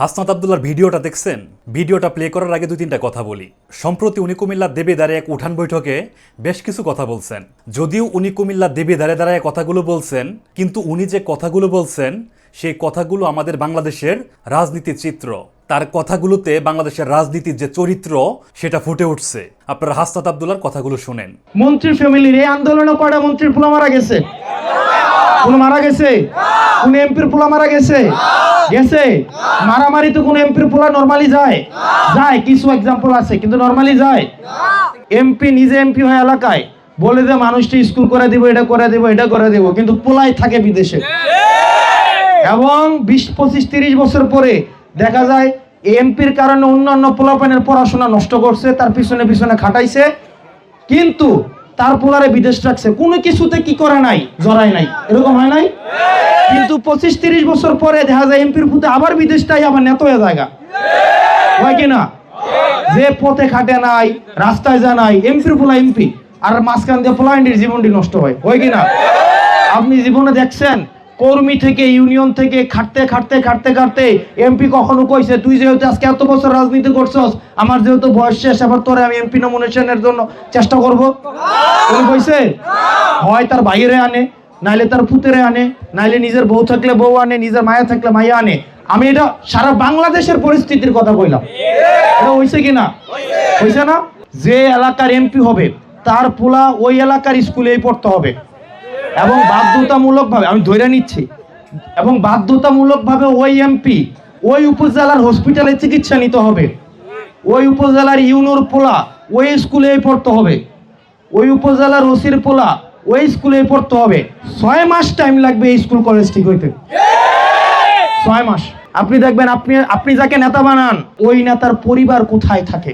হাসনাত আবদুল্লার ভিডিওটা দেখছেন? ভিডিওটা প্লে করার আগে দুই তিনটা কথা বলি। সম্প্রতি উনি কুমিল্লার দেবেদারে এক উঠান বৈঠকে বেশ কিছু কথা বলছেন। যদিও উনি কুমিল্লার দেবেদারে দাঁড়ায় কথাগুলো বলছেন, কিন্তু উনি যে কথাগুলো বলছেন, সেই কথাগুলো আমাদের বাংলাদেশের রাজনীতির চিত্র। তার কথাগুলোতে বাংলাদেশের রাজনীতির যে চরিত্র, সেটা ফুটে উঠছে। আপনারা হাসনাত আবদুল্লার কথাগুলো শুনেন। মন্ত্রীর ফ্যামিলির এই আন্দোলনে কয়টা মন্ত্রীর পোলা মারা গেছে? মারা গেছে? কোন এমপির পোলা মারা গেছে? গেছে? মারামারি তো কোন এমপির পোলা নর্মালি যায়? যায় কিছু এক্সাম্পল আছে কিন্তু নর্মালি যায়। এমপি নিজে এমপি হয় এলাকায় বলে যে মানুষটি স্কুল করে দিব এটা করে দিব এটা করে দিব কিন্তু পোলাই থাকে বিদেশে। এবং বিশ পঁচিশ তিরিশ বছর পরে দেখা যায় এমপির কারণে অন্যান্য পোলাপানের পড়াশোনা নষ্ট করছে তার পিছনে পিছনে খাটাইছে। কিন্তু তার পোলারে বিদেশ রাখছে। কোনো কিছুতে কি করে নাই? জড়ায় নাই। এরকম হয় নাই? কিন্তু পঁচিশ তিরিশ বছর পরে দেখা যায় এমপির পুতে আবার বিদেশটাই আবার নেত হয়ে জায়গা হয় কি না? যে পথে খাটে নাই, রাস্তায় যা নাই, এমপির পোলা এমপি। আর মাঝখান দিয়ে পোলাইন্ডির জীবনটি নষ্ট হয়। হয় কিনা আপনি জীবনে দেখছেন কর্মী থেকে, ইউনিয়ন থেকে, খাটতে খাটতে খাটতে খাটতে এমপি কখনো কইছে, তুই যেহেতু আজকে এত বছর রাজনীতি করছস, আমার যেহেতু বয়স শেষ, এবার তোরে আমি এমপি নমিনেশনের জন্য চেষ্টা করব কোন কইছে? হয় তার বাইরে আনে, নাইলে তার পুতেরে আনে, নাইলে নিজের বউ থাকলে বউ আনে, নিজের মায়া থাকলে মায়া আনে। আমি এটা সারা বাংলাদেশের পরিস্থিতির কথা কইলাম। এটা হইছে কি না? হইছে না? যে এলাকার এমপি হবে, তার পোলা ওই এলাকার স্কুলেই পড়তে হবে। এবং বাধ্যতামূলকভাবে, আমি ধরে নিচ্ছি, এবং বাধ্যতামূলকভাবে ওই এমপি ওই উপজেলার হসপিটালে চিকিৎসা নিতে হবে। ওই উপজেলার ইউনোর পোলা, ওই স্কুলে পড়তে হবে। ওই উপজেলার ওসির পোলা, ওই স্কুলে পড়তে হবে। ছয় মাস টাইম লাগবে এই স্কুল কলেজ ঠিক হইতে। ছয় মাস। আপনি দেখবেন, আপনি আপনি যাকে নেতা বানান, ওই নেতার পরিবার কোথায় থাকে?